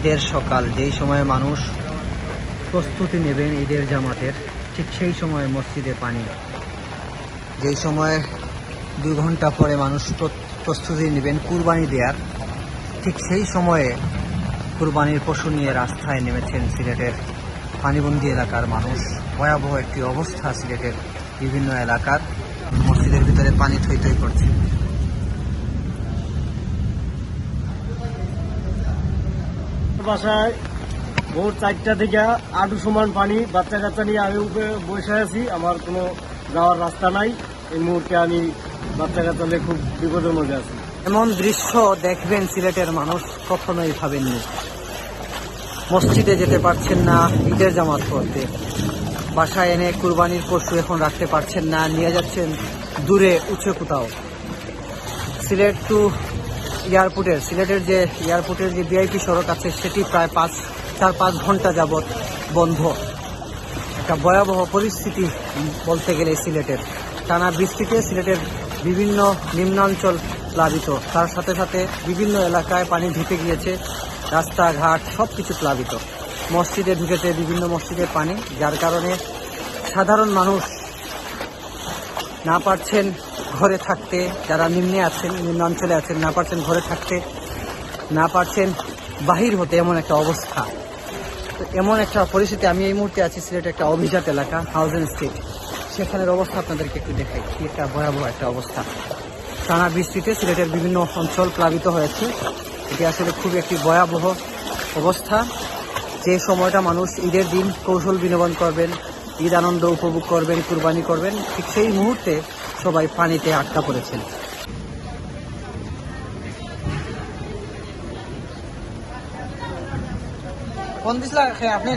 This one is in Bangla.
ঈদের সকাল, যেই সময়ে মানুষ প্রস্তুতি নেবেন ঈদের জামাতের, ঠিক সেই সময় মসজিদে পানি। যেই সময়ে দুই ঘণ্টা পরে মানুষ প্র- প্রস্তুতি নেবেন কুরবানি দেওয়ার ঠিক সেই সময়ে কুরবানির পশু নিয়ে রাস্তায় নেমেছেন সিলেটের পানিবন্দি এলাকার মানুষ। ভয়াবহ একটি অবস্থা সিলেটের বিভিন্ন এলাকার। মসজিদের ভিতরে পানি থই থই করছে। বাসায় ভোর চারটা থেকে আটু সমান পানি বাচ্চা কাচ্চা নিয়ে আমি উপরে বসে আছি। আমার কোনো যাওয়ার রাস্তা নাই। এই মুহূর্তে আমি বাচ্চা কাচ্চা নিয়ে খুব বিপদের মধ্যে আছি। এমন দৃশ্য দেখবেন সিলেটের মানুষ কখনোই ভাবেননি। মসজিদে যেতে পারছেন না ঈদের জামাত করতে বাসায় এনে কুরবানির পশু এখন রাখতে পারছেন না, নিয়ে যাচ্ছেন দূরে, উঁচু কোথাও। সিলেট টু এয়ারপোর্টের, সিলেটের যে এয়ারপোর্টের যে ভিআইপি সড়ক আছে, সেটি প্রায় পাঁচ, চার, পাঁচ ঘণ্টা যাবৎ বন্ধ। একটা ভয়াবহ পরিস্থিতি বলতে গেলে সিলেটের। টানা বৃষ্টিতে সিলেটের বিভিন্ন নিম্নাঞ্চল প্লাবিত। তার সাথে সাথে বিভিন্ন এলাকায় পানি ঢুকে গিয়েছে, রাস্তাঘাট সব কিছু প্লাবিত। মসজিদে ঢুকেছে বিভিন্ন মসজিদের পানি, যার কারণে সাধারণ মানুষ না পারছেন ঘরে থাকতে, যারা নিম্নে আছেন, নিম্ন অঞ্চলে আছেন, না পারছেন ঘরে থাকতে, না পারছেন বাহির হতে এমন একটা অবস্থা। তো এমন একটা পরিস্থিতি, আমি এই মুহূর্তে আছি সিলেটের একটা অভিজাত এলাকা হাউজেন স্টেট সেখানের অবস্থা আপনাদেরকে একটু দেখাই, কি একটা ভয়াবহ একটা অবস্থা। টানা বৃষ্টিতে সিলেটের বিভিন্ন অঞ্চল প্লাবিত হয়েছে। এটি আসলে খুব একটি ভয়াবহ অবস্থা। যে সময়টা মানুষ ঈদের দিন কৌশল বিনোদন করবেন ঈদ আনন্দ উপভোগ করবেন, কুরবানি করবেন, ঠিক সেই মুহূর্তে সবাই পানিতে আটকা পড়েছেন। কোন দিস লাগে আপনি